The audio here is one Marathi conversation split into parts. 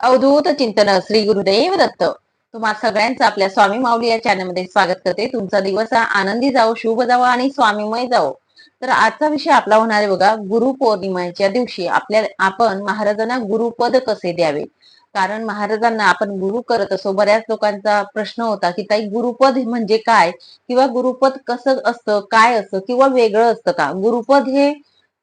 अवधूत चिंतन श्री गुरुदेव दत्त. तुम्हा सगळ्यांचं आपल्या स्वामी माऊली या चॅनलमध्ये स्वागत करते. तुमचा दिवस हा आनंदी जाओ शुभ जावो आणि स्वामीमय जाओ तर आजचा विषय आपला होणार आहे बघा गुरुपौर्णिमेच्या दिवशी. आपल्या आपण महाराजांना गुरुपद कसे द्यावे? कारण महाराजांना आपण गुरु करत असो बऱ्याच लोकांचा प्रश्न होता की ताई गुरुपद म्हणजे काय? किंवा गुरुपद कसं असतं काय असतं किंवा वेगळं असतं का? गुरुपद हे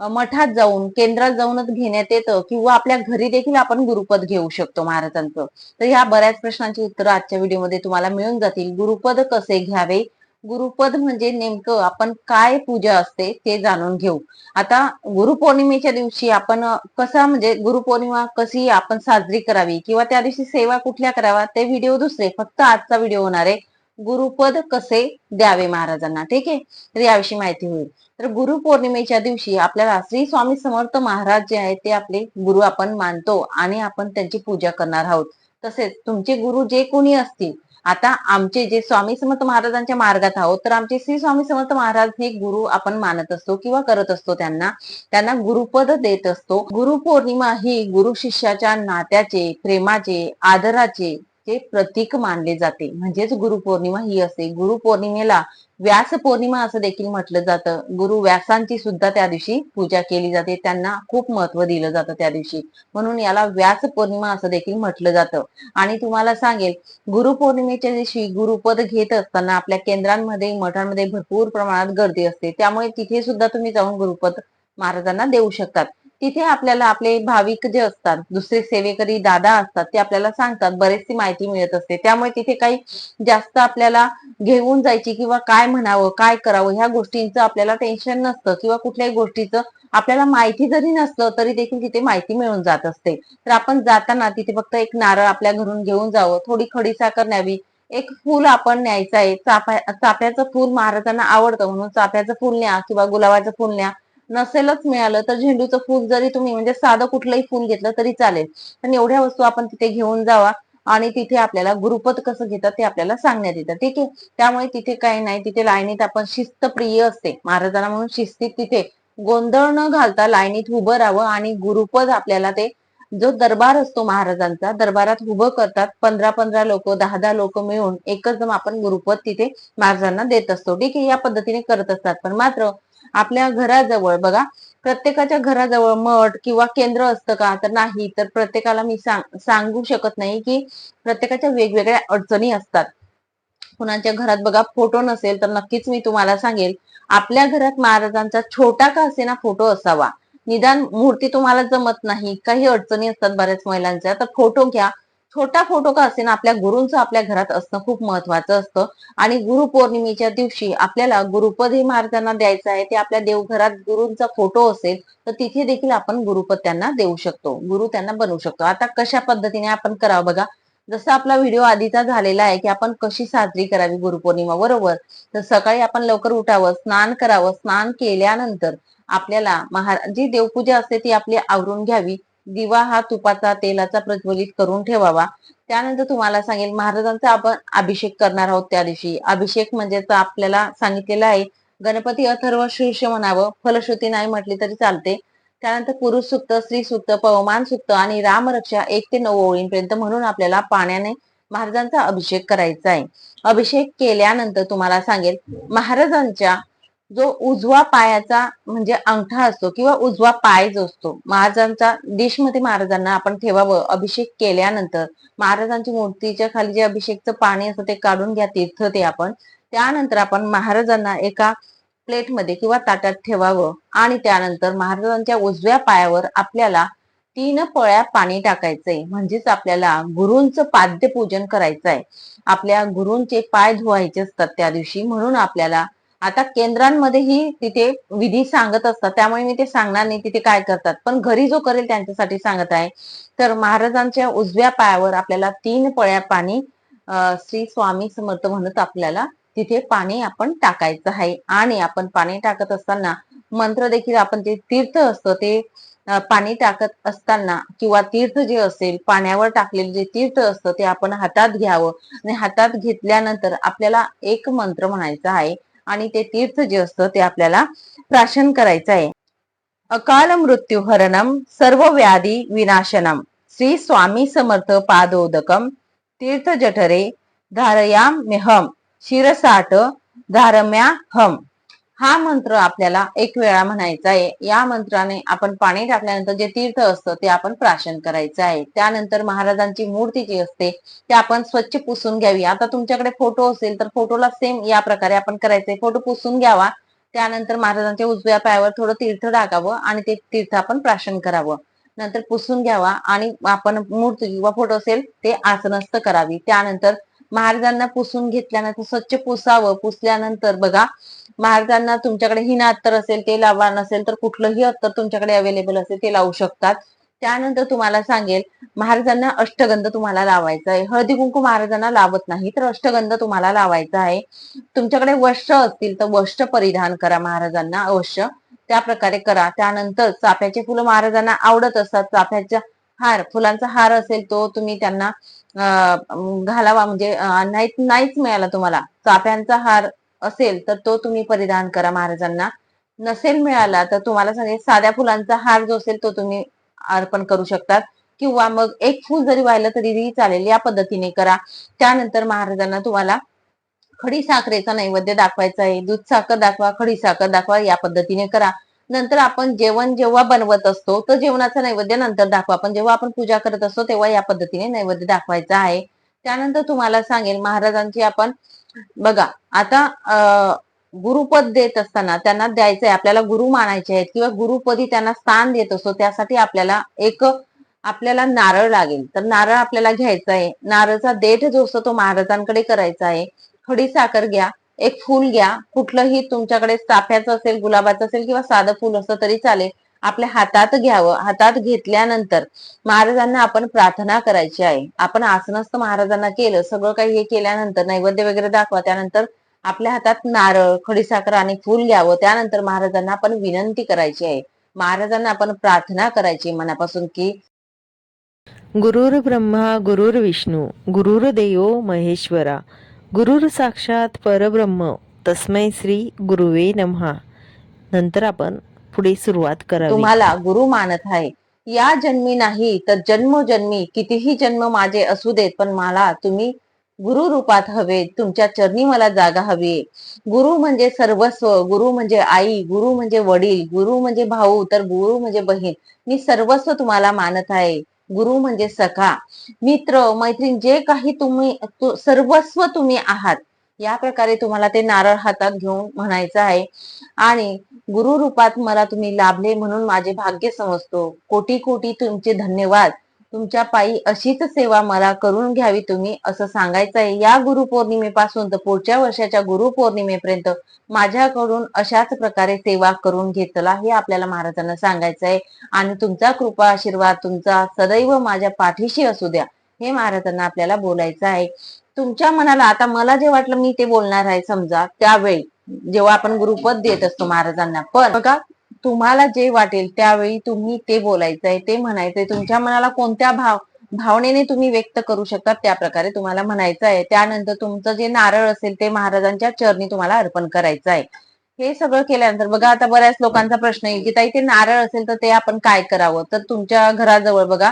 मठात जाऊन केंद्रात जाऊनच घेण्यात येतं किंवा आपल्या घरी देखील आपण गुरुपद घेऊ शकतो महाराजांचं. तर ह्या बऱ्याच प्रश्नांची उत्तरं आजच्या व्हिडिओमध्ये तुम्हाला मिळून जातील. गुरुपद कसे घ्यावे? गुरुपद म्हणजे नेमकं आपण काय पूजा असते ते जाणून घेऊ. आता गुरुपौर्णिमेच्या दिवशी आपण कसा म्हणजे गुरुपौर्णिमा कशी आपण साजरी करावी किंवा त्या दिवशी सेवा कुठल्या कराव्या ते व्हिडिओ दुसरे फक्त आजचा व्हिडिओ होणार आहे. गुरुपद कसे द्यावे महाराजांना? ठीक आहे? तर याविषयी माहिती होईल. तर गुरुपौर्णिमेच्या दिवशी आपल्याला श्री स्वामी समर्थ महाराज जे आहेत ते आपले गुरु आपण मानतो आणि आपण त्यांची पूजा करणार आहोत. तसेच तुमचे गुरु जे कोणी असतील आता आमचे जे स्वामी समर्थ महाराजांच्या मार्गात आहोत तर आमचे श्री स्वामी समर्थ महाराज हे गुरु आपण मानत असतो किंवा करत असतो त्यांना. त्यांना गुरुपद देत असतो. गुरुपौर्णिमा ही गुरु शिष्याच्या नात्याचे प्रेमाचे आदराचे ते प्रतीक मानले जाते. म्हणजेच गुरुपौर्णिमा ही असते. गुरुपौर्णिमेला व्यास पौर्णिमा असं देखील म्हटलं जातं. गुरु व्यासांची सुद्धा त्या दिवशी पूजा केली जाते. त्यांना खूप महत्त्व दिलं जातं त्या दिवशी. म्हणून याला व्यास पौर्णिमा असं देखील म्हटलं जातं. आणि तुम्हाला सांगेल गुरुपौर्णिमेच्या दिवशी गुरुपद घेत असताना आपल्या केंद्रांमध्ये मठांमध्ये भरपूर प्रमाणात गर्दी असते. त्यामुळे तिथे सुद्धा तुम्ही जाऊन गुरुपद महाराजांना देऊ शकतात. तिथे आपल्याला आपले भाविक जे असतात दुसरे सेवेकरी दादा असतात ते आपल्याला सांगतात बरेचशी माहिती मिळत असते. त्यामुळे तिथे काही जास्त आपल्याला घेऊन जायची किंवा काय म्हणावं काय करावं ह्या गोष्टींचं आपल्याला टेन्शन नसतं किंवा कुठल्याही गोष्टीचं आपल्याला माहिती जरी नसलं तरी देखील तिथे माहिती मिळून जात असते. तर आपण जाताना तिथे फक्त एक नारळ आपल्या घरून घेऊन जावं थोडी खडी साखर न्यावी एक फूल आपण न्यायचं आहे. चाफ्या चाफ्याचं फूल महाराजांना आवडतं म्हणून चाफ्याचं फूल न्या किंवा गुलाबाचं फूल न्या. नसेलच मिळालं तर झेंडूचं फूल जरी तुम्ही म्हणजे साधं कुठलंही फूल घेतलं तरी चालेल. पण एवढ्या वस्तू आपण तिथे घेऊन जावा आणि तिथे आपल्याला गुरुपद कसं घेतात ते आपल्याला सांगण्यात येतं. ठीक आहे? त्यामुळे तिथे काही नाही. तिथे लाईनीत आपण शिस्तप्रिय असते. महाराजांना म्हणून शिस्तीत तिथे गोंधळ न घालता लाईनीत उभं राहावं आणि गुरुपद आपल्याला ते जो दरबार असतो महाराजांचा दरबारात उभं करतात. पंधरा पंधरा लोक दहा दहा लोक मिळून एकच आपण गुरुपद तिथे महाराजांना देत असतो. ठीक आहे? या पद्धतीने करत असतात. पण मात्र आपल्या घराजवळ बघा. प्रत्येकाच्या घराजवळ मठ किंवा केंद्र असतं का? तर नाही. तर प्रत्येकाला मी सांग सांगू शकत नाही की प्रत्येकाच्या वेगवेगळ्या अडचणी असतात. कुणाच्या घरात बघा फोटो नसेल तर नक्कीच मी तुम्हाला सांगेल. आपल्या घरात महाराजांचा छोटा का असेना फोटो असावा? निदान मूर्ती तुम्हाला जमत नाही. काही अडचणी असतात बऱ्याच महिलांच्या. तर फोटो घ्या. छोटा फोटो का असेना आपल्या गुरुंचं आपल्या घरात असणं खूप महत्वाचं असतं. आणि गुरुपौर्णिमेच्या दिवशी आपल्याला गुरुपद हे महाराजांना द्यायचं आहे. ते आपल्या देवघरात गुरुंचा फोटो असेल तर तिथे देखील आपण गुरुपद त्यांना देऊ शकतो. गुरु त्यांना बनवू शकतो. आता कशा पद्धतीने आपण करावं बघा. जसा आपला व्हिडिओ आधीचा झालेला आहे की आपण कशी साजरी करावी गुरुपौर्णिमा बरोबर? तर सकाळी आपण लवकर उठावं स्नान करावं. स्नान केल्यानंतर आपल्याला महाराज जी देवपूजा असते ती आपली आवरून घ्यावी. दिवा हा तुपाचा तेलाचा प्रज्वलित करून ठेवावा. त्यानंतर तुम्हाला सांगेल महाराजांचा आपण अभिषेक करणार आहोत त्या दिवशी. अभिषेक म्हणजे तर आपल्याला सांगितलेलं आहे गणपती अथर्व शीर्ष म्हणावं. फलश्रुती नाही म्हटली तरी चालते. त्यानंतर पुरुष सुक्त स्त्री सुक्त पवमान सुक्त आणि रामरक्षा एक ते नऊ ओळींपर्यंत म्हणून आपल्याला पाण्याने महाराजांचा अभिषेक करायचा आहे. अभिषेक केल्यानंतर तुम्हाला सांगेल महाराजांच्या जो उजवा पायाचा म्हणजे अंगठा असतो किंवा उजवा पाय जो असतो महाराजांचा डिशमध्ये महाराजांना आपण ठेवावं अभिषेक केल्यानंतर महाराजांची मूर्तीच्या खाली जे अभिषेकचं पाणी असतं ते काढून घ्या तीर्थ ते आपण. त्यानंतर आपण महाराजांना एका प्लेटमध्ये किंवा ताटात ठेवावं आणि त्यानंतर महाराजांच्या उजव्या पायावर आपल्याला तीन पळ्या पाणी टाकायचंय. म्हणजेच आपल्याला गुरूंचं पाद्यपूजन करायचं आहे आपल्या गुरूंचे पाय धुवायचे असतात त्या दिवशी म्हणून आपल्याला आता केंद्रांमध्येही तिथे विधी सांगत असतात त्यामुळे मी ते सांगणार नाही तिथे काय करतात. पण घरी जो करेल त्यांच्यासाठी सांगत आहे. तर महाराजांच्या उजव्या पायावर आपल्याला तीन पळ्या पाणी श्री स्वामी समर्थ म्हणत आपल्याला तिथे पाणी आपण टाकायचं आहे. आणि आपण पाणी टाकत असताना मंत्र देखील आपण ते तीर्थ असतं ते पाणी टाकत असताना किंवा तीर्थ जे असेल पाण्यावर टाकलेलं जे तीर्थ असतं ते आपण हातात घ्यावं. आणि हातात घेतल्यानंतर आपल्याला एक मंत्र म्हणायचा आहे आणि ते तीर्थ जे असतं ते आपल्याला प्राशन करायचं आहे. अकाल मृत्यू हरणम सर्व व्याधी विनाशनम श्री स्वामी समर्थ पादोदकम तीर्थ जठरे धारयाम मेहम शिरसाट धारम्या हम हा मंत्र आपल्याला एक वेळा म्हणायचा आहे. या मंत्राने आपण पाणी टाकल्यानंतर जे तीर्थ असतं ते आपण प्राशन करायचं आहे. त्यानंतर महाराजांची मूर्ती जी असते ते आपण स्वच्छ पुसून घ्यावी. आता तुमच्याकडे फोटो असेल तर फोटोला सेम या प्रकारे आपण करायचंय. फोटो पुसून घ्यावा. त्यानंतर महाराजांच्या उजव्या पायावर थोडं तीर्थ टाकावं आणि ते तीर्थ आपण प्राशन करावं. नंतर पुसून घ्यावा आणि आपण मूर्ती किंवा फोटो असेल ते आसनस्थ करावी. त्यानंतर महाराजांना पुसून घेतल्यानंतर स्वच्छ पुसावं. पुसल्यानंतर बघा महाराजांना तुमच्याकडे हिन अत्तर असेल ते लावा नसेल तर कुठलंही अत्तर तुमच्याकडे अवेलेबल असेल ते लावू शकतात. त्यानंतर तुम्हाला सांगेल महाराजांना अष्टगंध तुम्हाला लावायचा आहे. हळदी कुंकू महाराजांना लावत नाही तर अष्टगंध तुम्हाला लावायचा आहे. तुमच्याकडे वस्त्र असतील तर वस्त्र परिधान करा महाराजांना अवश्य. त्या प्रकारे करा. त्यानंतर चाफ्याचे फुलं महाराजांना आवडत असतात. चाफ्याचा हार फुलांचा हार असेल तो तुम्ही त्यांना घालावा म्हणजे नाही नाहीच मिळाला तुम्हाला. चाफ्यांचा हार असेल तर तो तुम्ही परिधान करा महाराजांना. नसेल मिळाला तर तुम्हाला सांगेल साध्या फुलांचा हार जो असेल तो तुम्ही अर्पण करू शकतात. किंवा मग एक फूल जरी वाहिलं तरी चालेल या पद्धतीने करा. त्यानंतर महाराजांना तुम्हाला खडी साखरेचा नैवेद्य दाखवायचा आहे. दूध साखर दाखवा खडी साखर दाखवा या पद्धतीने करा. नंतर आपण जेवण जेव्हा बनवत असतो तर जेवणाचा नैवेद्य नंतर दाखवा. पण जेव्हा आपण पूजा करत असतो तेव्हा या पद्धतीने नैवेद्य दाखवायचा आहे. त्यानंतर तुम्हाला सांगेल महाराजांची आपण बघा आता गुरुपद देत असताना त्यांना द्यायचंय आपल्याला गुरु मानायचे आहेत किंवा गुरुपदी त्यांना स्थान देत असतो त्यासाठी आपल्याला एक आपल्याला नारळ लागेल. तर नारळ आपल्याला घ्यायचा आहे. नारळचा देठ जो असतो तो महाराजांकडे करायचा आहे. खडी साखर घ्या. एक फुल घ्या. कुठलंही तुमच्याकडे चाफ्याचं असेल गुलाबाचं असेल किंवा साधं फुल असं तरी चालेल. आपल्या हातात घ्यावं. हातात घेतल्यानंतर महाराजांना आपण प्रार्थना करायची आहे. आपण आसनस्थ महाराजांना केलं सगळं काही हे केल्यानंतर नैवेद्य वगैरे दाखवा. त्यानंतर आपल्या हातात नारळ खडीसाखर आणि फुल घ्यावं. त्यानंतर महाराजांना आपण विनंती करायची आहे. महाराजांना आपण प्रार्थना करायची मनापासून की गुरुर ब्रह्मा गुरुर विष्णू गुरुर देव महेश्वरा. गुरुर साक्षात परब्रह्म तस्मै श्री गुरुवे नमहा. नंतर आपण पुढे सुरुवात करा तुम्हाला गुरु मानत आहे. या जन्मी नाही तर जन्म जन्मी कितीही जन्म माझे असू देत पण मला तुम्ही गुरु रूपात हवे तुमच्या चरणी मला जागा हवी. गुरु म्हणजे सर्वस्व गुरु म्हणजे आई गुरु म्हणजे वडील गुरु म्हणजे भाऊ तर गुरु म्हणजे बहीण. मी सर्वस्व तुम्हाला मानत आहे. गुरु म्हणजे सखा. मित्र मैत्रीण जे काही तुम्ही सर्वस्व तुम्ही आहात या प्रकारे तुम्हाला ते नारळ हातात घेऊन म्हणायचं आहे. आणि गुरु रूपात मला तुम्ही लाभले म्हणून माझे भाग्य समजतो. कोटी कोटी तुमचे धन्यवाद. तुमच्या पायी अशीच सेवा मला करून घ्यावी तुम्ही असं सांगायचंय. या या गुरुपौर्णिमेपासून तर पुढच्या वर्षाच्या गुरुपौर्णिमेपर्यंत माझ्याकडून अशाच प्रकारे सेवा करून घेतला हे आपल्याला महाराजांना सांगायचंय. आणि तुमचा कृपा आशीर्वाद तुमचा सदैव माझ्या पाठीशी असू द्या हे महाराजांना आपल्याला बोलायचं आहे तुमच्या मनाला आता मला जे वाटलं मी ते बोलणार आहे समजा त्यावेळी जेव्हा आपण गुरुपद देत असतो महाराजांना. पण बघा तुम्हाला जे वाटेल त्यावेळी तुम्ही ते बोलायचंय ते म्हणायचंय. तुमच्या मनाला कोणत्या भाव भावनेने तुम्ही व्यक्त करू शकता त्या प्रकारे तुम्हाला म्हणायचं आहे त्यानंतर तुमचं जे नारळ असेल ते महाराजांच्या चरणी तुम्हाला अर्पण करायचं आहे हे सगळं केल्यानंतर बघा आता बऱ्याच लोकांचा प्रश्न येईल की ताई ते नारळ असेल तर ते आपण काय करावं? तर तुमच्या घराजवळ बघा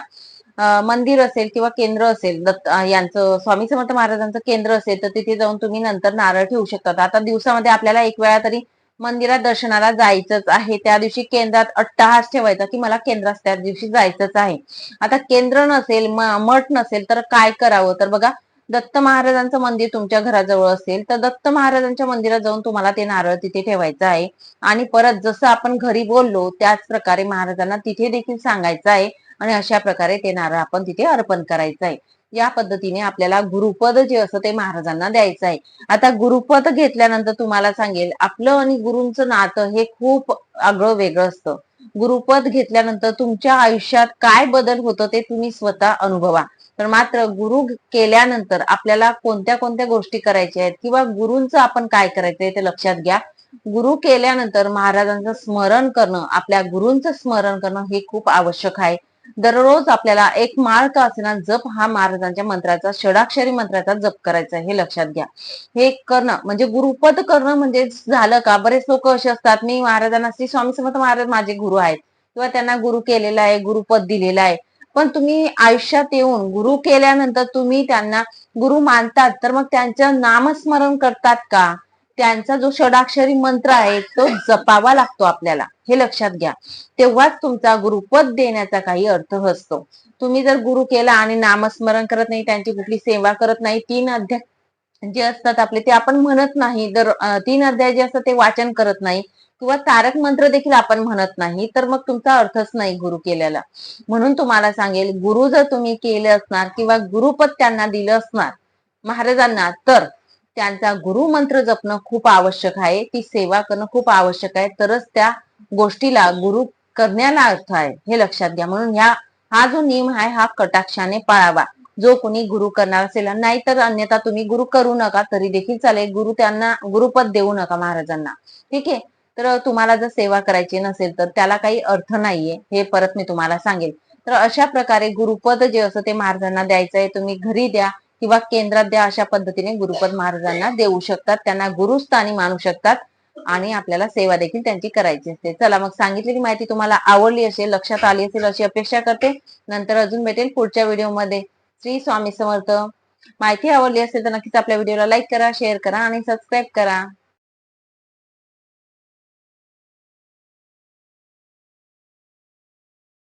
मंदिर असेल किंवा केंद्र असेल दत्त यांचं स्वामी समर्थ महाराजांचं केंद्र असेल तर तिथे जाऊन तुम्ही नंतर नारळ ठेवू शकतात आता दिवसामध्ये आपल्याला एक वेळा तरी मंदिरात दर्शनाला जायचंच आहे. त्या दिवशी केंद्रात अट्टहास ठेवायचा की मला केंद्रात त्या दिवशी जायचंच आहे. आता केंद्र नसेल मठ नसेल तर काय करावं? तर बघा दत्त महाराजांचं मंदिर तुमच्या घराजवळ असेल तर दत्त महाराजांच्या मंदिरात जाऊन तुम्हाला ते नारळ तिथे ठेवायचं आहे. आणि परत जसं आपण घरी बोललो त्याच प्रकारे महाराजांना तिथे देखील सांगायचं आहे. आणि अशा प्रकारे ते नारळ आपण तिथे अर्पण करायचं आहे. या पद्धतीने आपल्याला गुरुपद जे असतं ते महाराजांना द्यायचं आहे. आता गुरुपद घेतल्यानंतर तुम्हाला सांगेल आपलं आणि गुरुंचं नातं हे खूप आगळं वेगळं असतं. गुरुपद घेतल्यानंतर तुमच्या आयुष्यात काय बदल होतं ते तुम्ही स्वतः अनुभवा. तर मात्र गुरु केल्यानंतर आपल्याला कोणत्या कोणत्या गोष्टी करायच्या आहेत किंवा गुरुंचं आपण काय करायचंय ते लक्षात घ्या. गुरु केल्यानंतर महाराजांचं स्मरण करणं आपल्या गुरूंचं स्मरण करणं हे खूप आवश्यक आहे. दररोज आपल्याला एक माळ का असेना जप हा महाराजांच्या मंत्राचा षडाक्षरी मंत्राचा जप करायचा हे लक्षात घ्या. हे करणं म्हणजे गुरुपद करणं म्हणजे झालं का? बरेच लोक असे असतात मी महाराजांना श्री स्वामी समर्थ महाराज माझे गुरु आहेत. किंवा त्यांना गुरु केलेला आहे गुरुपद दिलेला आहे. पण तुम्ही आयुष्यात येऊन गुरु केल्यानंतर तुम्ही त्यांना गुरु मानतात तर मग त्यांचं नामस्मरण करतात का? त्यांचा जो षडाक्षरी मंत्र आहे तो जपावा लागतो आपल्याला. हे लक्षात घ्या. तेव्हाच तुमचा गुरुपद देण्याचा काही अर्थ असतो. तुम्ही जर गुरु केला आणि नामस्मरण करत नाही त्यांची कुठली सेवा करत नाही तीन अध्याय जे असतात आपले ते आपण म्हणत नाही. जर तीन अध्याय जे असतात ते वाचन करत नाही किंवा तारक मंत्र देखील आपण म्हणत नाही तर मग तुमचा अर्थच नाही गुरु केल्याला. म्हणून तुम्हाला सांगेल गुरु जर तुम्ही केले असणार किंवा गुरुपद त्यांना दिलं असणार महाराजांना तर त्यांचा गुरु मंत्र जपणं खूप आवश्यक आहे. ती सेवा करणं खूप आवश्यक आहे. तरच त्या गोष्टीला गुरु करण्याला अर्थ आहे. हे लक्षात घ्या. म्हणून ह्या हा जो नियम आहे हा कटाक्षाने पाळावा. जो कोणी गुरु करणार असेल नाहीतर अन्यथा तुम्ही गुरु करू नका तरी देखील चालेल. गुरु त्यांना गुरुपद देऊ नका महाराजांना. ठीक आहे? तर तुम्हाला जर सेवा करायची नसेल तर त्याला काही अर्थ नाहीये. हे परत मी तुम्हाला सांगेल. तर अशा प्रकारे गुरुपद जे असं ते महाराजांना द्यायचं आहे तुम्ही घरी द्या. किंवा केंद्रात द्या अशा पद्धतीने गुरुपद महाराजांना देऊ शकतात. त्यांना गुरुस्थानी मानू शकतात आणि आपल्याला सेवा देखील त्यांची करायची असते. चला मग सांगितलेली माहिती तुम्हाला आवडली असेल लक्षात आली असेल अशी अपेक्षा करते. नंतर अजून भेटेल पुढच्या व्हिडिओमध्ये. श्री स्वामी समर्थ. माहिती आवडली असेल तर नक्कीच आपल्या व्हिडिओला लाईक करा शेअर करा आणि सबस्क्राईब करा.